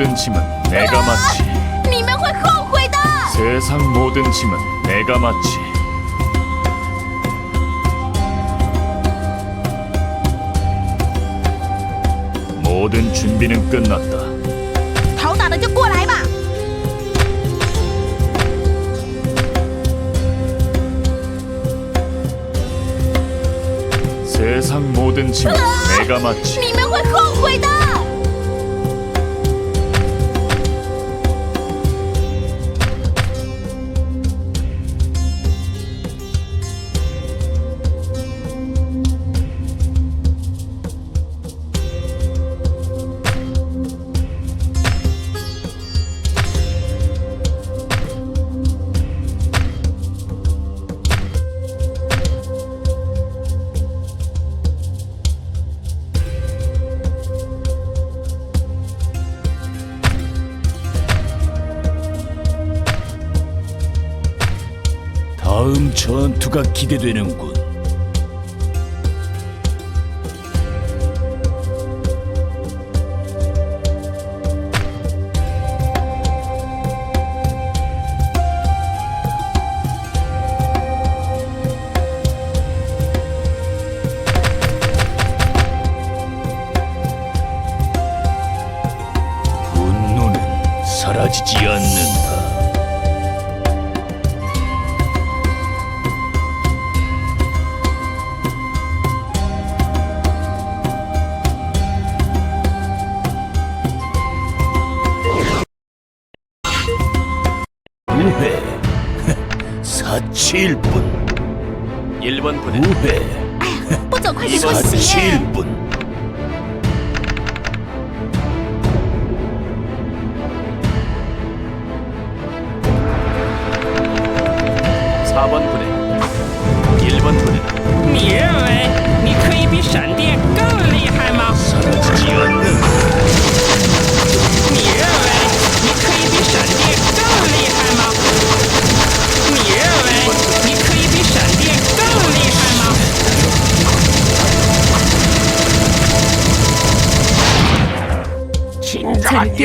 모든 짐은 내가 맡지. 你们会后悔的。 세상 모든 짐은 내가 맡지. 모든 준비는 끝났다. 好打的就过来吧。 세상 모든 짐은 내가 맡지. 你们会后悔的。 다음 전투가 기대되는군. 분노는 사라지지 않는다. 우회 사칠분 1번 부대 우회 不走快点不行。 사칠분 4번 부대 1번 부대 你认为你可以比闪电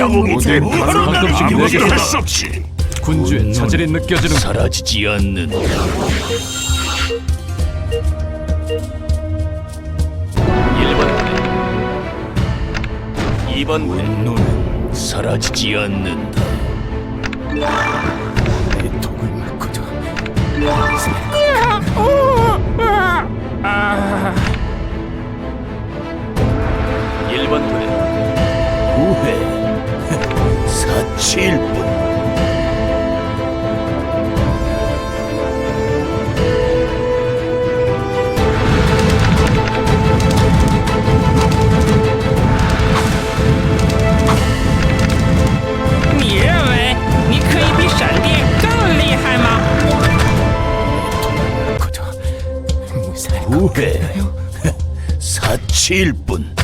모든 가끔씩 내게 할수 없지. 군주의 차질이 느껴지는 사라지지 않는 1번 부대 2번 부대 분노는 사라지지 않는다 四七。你认为你可以比闪电更厉害吗？分。